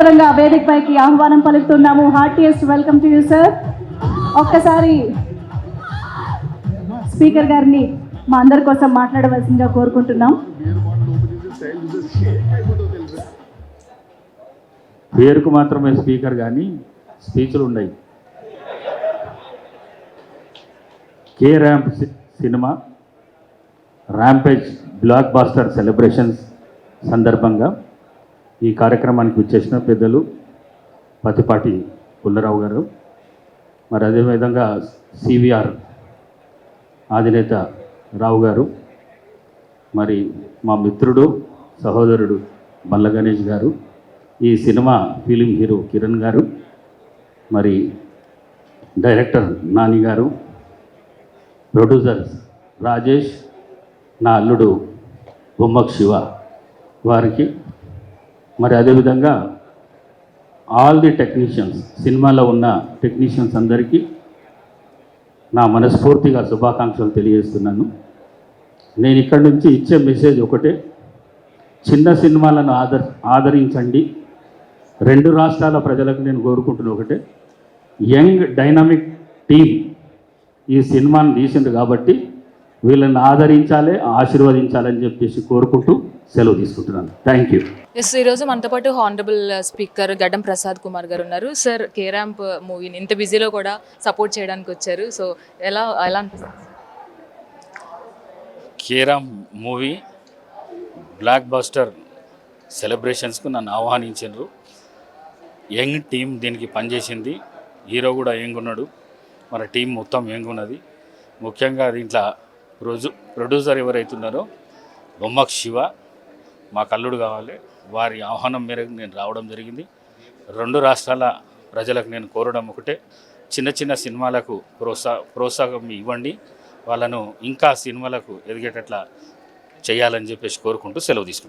పరంగా వేదిక పైకి ఆహ్వానం పలుకుతున్నాము. Heartiest welcome to you sir ఒక్కసారి స్పీకర్ గారిని మా అందరి కోసం మాట్లాడవలసిందిగా కోరుకుంటున్నాం. పేరుకు మాత్రమే స్పీకర్ కానీ స్పీచ్లు ఉన్నాయి కే ర్యాంప్ సి- cinema rampage blockbuster celebrations సందర్భంగా ఈ కార్యక్రమానికి వచ్చేసిన పెద్దలు పతిపాటి పుల్లరావు గారు మరి అదేవిధంగా సివిఆర్ అధినేత రావు గారు మరి మా మిత్రుడు సహోదరుడు మల్ల గణేష్ గారు ఈ సినిమా ఫిలిం హీరో కిరణ్ గారు మరి డైరెక్టర్ నాని గారు ప్రొడ్యూసర్ రాజేష్ నా అల్లుడు బొమ్మక్ శివ వారికి మరి అదేవిధంగా ఆల్ ది టెక్నీషియన్స్ సినిమాలో ఉన్న టెక్నీషియన్స్ అందరికీ నా మనస్ఫూర్తిగా శుభాకాంక్షలు తెలియజేస్తున్నాను. నేను ఇక్కడి నుంచి ఇచ్చే మెసేజ్ ఒకటే చిన్న సినిమాలను ఆదర్ ఆదరించండి. రెండు రాష్ట్రాల ప్రజలకు నేను కోరుకుంటున్న ఒకటే యంగ్ డైనమిక్ టీమ్ ఈ సినిమాను తీసింది కాబట్టి వీళ్ళని ఆదరించాలి ఆశీర్వదించాలని చెప్పేసి కోరుకుంటూ సెలవు తీసుకుంటున్నాను. థ్యాంక్ యూ ఎస్ ఈరోజు మనతో పాటు హానరబుల్ స్పీకర్ గడ్డం ప్రసాద్ కుమార్ గారు ఉన్నారు. సార్ కే ర్యాంప్ మూవీని ఇంత బిజీలో కూడా సపోర్ట్ చేయడానికి వచ్చారు. సో ఎలా ఎలా కేరామ్ మూవీ బ్లాక్ బస్టర్ సెలబ్రేషన్స్కు నన్ను ఆహ్వానించారు యంగ్ టీం దీనికి పనిచేసింది. హీరో కూడా యంగ్ ఉన్నాడు. మన టీం మొత్తం యంగ్ ఉన్నది. ముఖ్యంగా దీంట్లో రోజు ప్రొడ్యూసర్ ఎవరైతున్నారో బొమ్మక్ శివ మా కల్లుడు కావాలి. వారి ఆహ్వానం మేరకు నేను రావడం జరిగింది. రెండు రాష్ట్రాల ప్రజలకు నేను కోరడం ఒకటే. చిన్న చిన్న సినిమాలకు ప్రోత్సా ప్రోత్సాహం ఇవ్వండి. వాళ్ళను ఇంకా సినిమాలకు ఎదిగేటట్లా చేయాలని చెప్పేసి కోరుకుంటూ సెలవు తీసుకుంటాను